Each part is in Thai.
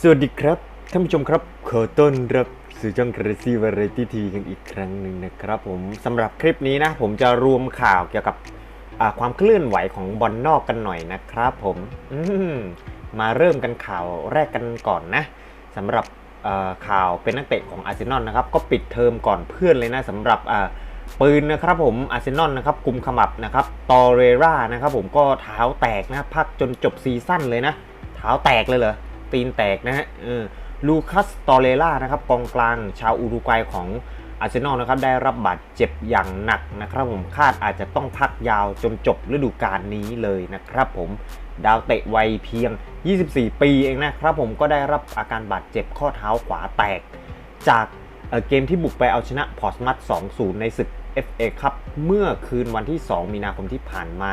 สวัสดีครับท่านผู้ชมครับขอต้อนรับสู่ช่อง Crazy Variety TV กันอีกครั้งหนึ่งนะครับผมสำหรับคลิปนี้นะ ผมจะรวมข่าวเกี่ยวกับความเคลื่อนไหวของบอลนอกกันหน่อยนะครับผมมมาเริ่มกันข่าวแรกกันก่อนนะสำหรับข่าวเป็นนักเตะของอาร์เซนอลนะครับก็ปิดเทอมก่อนเพื่อนเลยนะสำหรับปืนนะครับผมอาร์เซนอลนะครับกลุ่มขมับนะครับตอเรรานะครับผมก็เท้าแตกนะพักจนจบซีซั่นเลยนะ เท้าแตกเลยเหรอ ตีนแตกนะฮะลูคัสตอเรล่านะครับกองกลางชาวอุรุกวัยของอาร์เซนอลนะครับได้รับบาดเจ็บอย่างหนักนะครับผมคาดอาจจะต้องพักยาวจนจบฤดูกาลนี้เลยนะครับผมดาวเตะวัยเพียง 24 ปีเองนะครับผมก็ได้รับอาการบาดเจ็บข้อเท้าขวาแตก จากเอ่อเกมที่บุกไปเอาชนะพอร์ตมัต2-0 ในศึก FA ครับเมื่อคืนวันที่ 2 มีนาคมที่ผ่านมา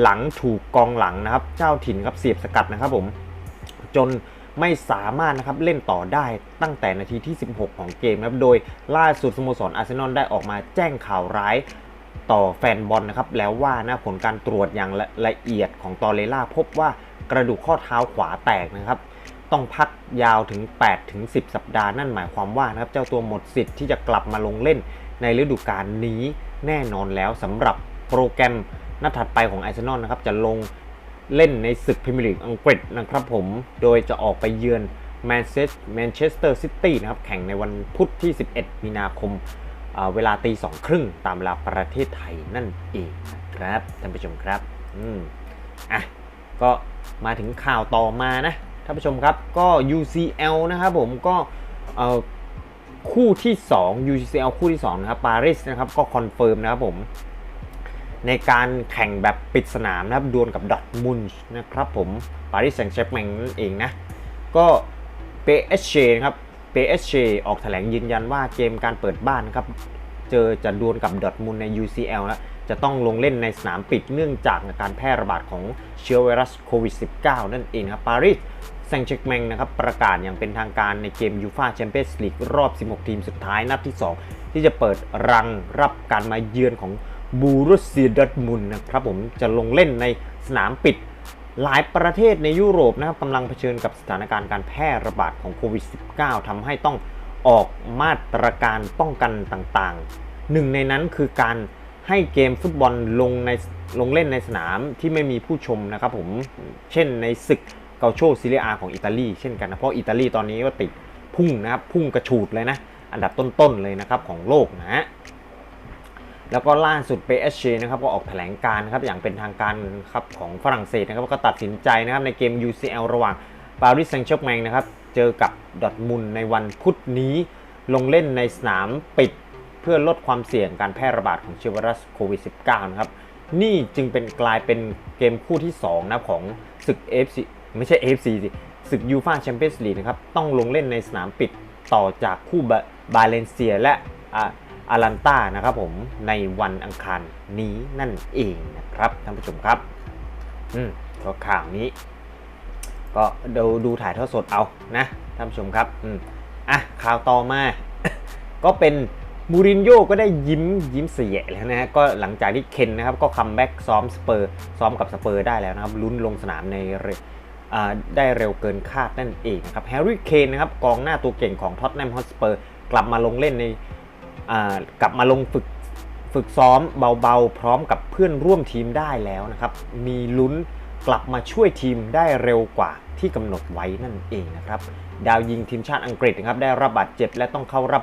หลังถูกกองหลังนะครับ เจ้าถิ่นครับเสียบสกัดนะครับผม จนไม่สามารถนะครับเล่นต่อได้ตั้งแต่นาทีที่ 16 ของเกมนะครับ โดยล่าสุดสโมสรอาร์เซนอลได้ออกมาแจ้งข่าวร้ายต่อแฟนบอลนะครับ แล้วว่านะผลการตรวจอย่างละละเอียดของตอเลล่าพบว่ากระดูกข้อเท้าขวาแตกนะครับ ต้องพักยาวถึง 8 ถึง 10 สัปดาห์นั่นหมายความว่านะครับเจ้าตัวหมดสิทธิ์ที่จะกลับมาลงเล่นในฤดูกาลนี้แน่นอนแล้วสำหรับโปรแกรมนัดถัดไปของอาร์เซนอลนะครับจะลง เล่นในศึกพรีเมียร์ลีกอังกฤษนะครับผม โดยจะออกไปเยือนแมนเชสแมนเชสเตอร์ซิตี้นะครับ แข่งในวันพุธที่ 11 มีนาคมอ่าเวลาตีสองครึ่งตามเวลาประเทศไทยนั่นเองนะครับท่านผู้ชมครับ อืม อะ ก็มาถึงข่าวต่อมานะท่านผู้ชมครับ ก็ UCL นะครับผมก็คู่ที่ 2 UCL คู่ที่2นะครับปารีสนะครับก็คอนเฟิร์มนะครับผม ในการแข่งแบบปิดสนามนะครับดวลกับดอทมุนส์นะครับผมปารีสแซงต์แชร์แมงนั่นเองนะ ก็ PSG นะครับ PSG ออกแถลงยืนยันว่าเกมการเปิดบ้านครับ เจอจะดวลกับดอทมุนใน UCL นะจะต้องลงเล่นในสนามปิดเนื่องจากการแพร่ระบาดของเชื้อไวรัสโควิด -19 นั่นเองครับปารีสแซงต์แชร์แมงนะครับประกาศอย่างเป็นทางการในเกมยูฟาแชมเปี้ยนส์ลีกรอบ 16 ทีมสุดท้ายนัดที่ 2 ที่จะเปิดรังรับการมาเยือนของ บูรุสเซียดอร์ทมุนนะครับผมจะลงเล่นในสนามปิดหลายประเทศในยุโรปนะครับกำลังเผชิญกับสถานการณ์การแพร่ระบาดของโควิด -19 ทำให้ต้องออกมาตรการป้องกันต่างๆ หนึ่งในนั้นคือการให้เกมฟุตบอลลงในลงเล่นในสนามที่ไม่มีผู้ชมนะครับผม เช่นในศึกเกาโชซีเรียอาของอิตาลีเช่นกันนะ เพราะอิตาลีตอนนี้ก็ติดพุ่งนะครับ พุ่งกระฉูดเลยนะ อันดับต้นๆเลยนะครับของโลกนะฮะ แล้วก็ล่าสุด PSG นะครับก็ออกแถลงการ์ครับอย่างเป็นทางการครับของฝรั่งเศสนะครับก็ตัดสินใจนะครับในเกม UCL ระหว่างปารีสแซงต์แชร์แมงนะครับเจอกับดอทมุนในวันพุธนี้ลงเล่นในสนามปิด เพื่อลดความเสี่ยงการแพร่ระบาดของเชื้อไวรัสโควิด -19 นะครับนี่จึงเป็นกลายเป็นเกมคู่ที่2นะของศึก FC ไม่ใช่ FC สิศึกยูฟาแชมเปี้ยนส์ลีกนะครับต้องลงเล่นในสนามปิดต่อจากคู่บาบาเลนเซียและ อารันต้านะครับผมในวันอังคารนี้นั่นเองนะครับท่านผู้ชมครับอืมก็ข่าวนี้ ก็ดูดูถ่ายทอดสดเอานะท่านผู้ชมครับอืมอะข่าวต่อมา ก็เป็นมูรินโญ่ก็ได้ยิ้มยิ้มเสียแล้วนะฮะก็หลังจากที่เคนนะครับก็คัมแบ็กซ้อมสเปอร์ซ้อมกับสเปอร์ได้แล้วนะครับลุ้นลงสนามในเอ่าได้เร็วเกินคาดนั่นเองนะครับแฮร์รี่เคนนะครับกองหน้าตัวเก่งของท็อตแนมฮอตสเปอร์กลับมาลงเล่นใน กลับมาลงฝึกฝึกซ้อมเบาๆ พร้อมกับเพื่อนร่วมทีมได้แล้วนะครับ มีลุ้นกลับมาช่วยทีมได้เร็วกว่าที่กำหนดไว้นั่นเองนะครับ ดาวยิงทีมชาติอังกฤษนะครับได้รับบาดเจ็บและต้องเข้ารับ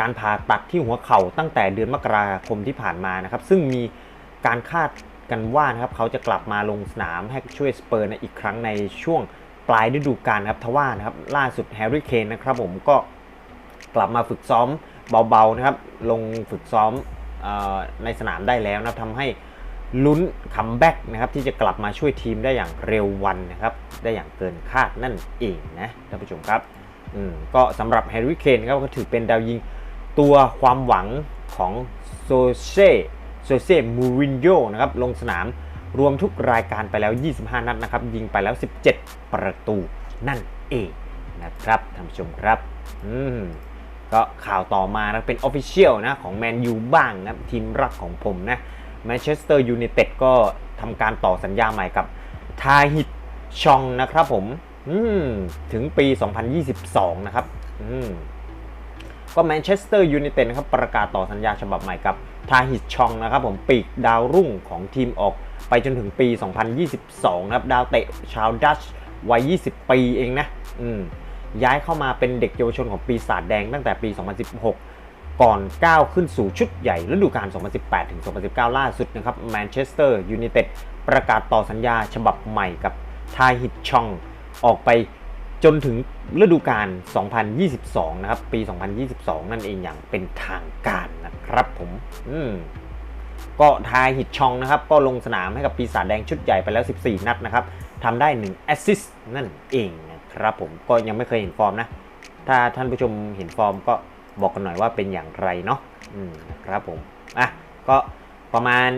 การผ่าตัดที่หัวเข่าตั้งแต่เดือนมกราคมที่ผ่านมานะครับ ซึ่งมีการคาดกันว่านะครับเขาจะกลับมาลงสนามให้ช่วยสเปอร์ในอีกครั้งในช่วงปลายฤดูกาลครับทว่านะครับล่าสุดแฮร์รี่เคนนะครับผมก็กลับมาฝึกซ้อม เบาๆนะครับ ลงฝึกซ้อมออในสนามได้แล้วนะครับทำให้ลุ้นคัมแบ็กนะครับที่จะกลับมาช่วยทีมได้อย่างเร็ววันนะครับ ได้อย่างเกินคาดนั่นเองนะท่านผู้ชมครับอืมก็สำหรับแฮร์รี่เคนครับก็ถือเป็นดาวยิงตัวความหวังของโซเช่โซเซ่มูรินโญ่นะครับลงสนามรวมทุกรายการไปแล้ว 25 นัดนะครับ ยิงไปแล้ว 17 ประตูนั่นเองนะครับท่านผู้ชมครับ อืม ก็ข่าวต่อมานะเป็น Official นะของแมนยูบ้างนะทีมรักของผมนะแมนเชสเตอร์ยูไนเต็ดก็ทำการต่อสัญญาใหม่กับทาฮิตชองนะครับผมถึงปี 2022 นะครับก็แมนเชสเตอร์ยูไนเต็ดนะครับประกาศต่อสัญญาฉบับใหม่กับทาฮิตชองนะครับผมปีกดาวรุ่งของทีมออกไปจนถึงปี 2022 นะครับ ดาวเตะชาวดัชวัย 20 ปีเองนะ อืม ย้ายเข้ามาเป็นเด็กเยาวชนของปีศาจแดงตั้งแต่ปี 2016 ก่อนก้าวขึ้นสู่ชุดใหญ่ฤดูกาล 2018 ถึง 2019 ล่าสุดนะครับแมนเชสเตอร์ยูไนเต็ดประกาศต่อสัญญาฉบับใหม่กับทาฮิตชอง ออกไปจนถึงฤดูกาล 2022 นะครับ ปี 2022 นั่นเองอย่างเป็นทางการนะครับผมอืมก็ทายฮิตชองนะครับ ก็ลงสนามให้กับปีศาจแดงชุดใหญ่ไปแล้ว 14 นัดนะครับทำได้ 1 แอสซิสต์นั่นเอง ครับผมก็ยังไม่เคยเห็นฟอร์มนะ ถ้าท่านผู้ชมเห็นฟอร์มก็บอกกันหน่อยว่าเป็นอย่างไรเนาะอืมครับผมอะก็ประมาณ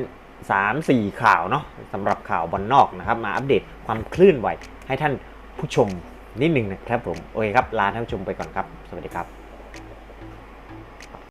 3-4 ข่าวเนาะสำหรับข่าวบอลนอกนะครับ มาอัปเดตความเคลื่อนไหวให้ท่านผู้ชมนิดหนึ่งนะครับผม โอเคครับ ลาท่านผู้ชมไปก่อนครับ สวัสดีครับ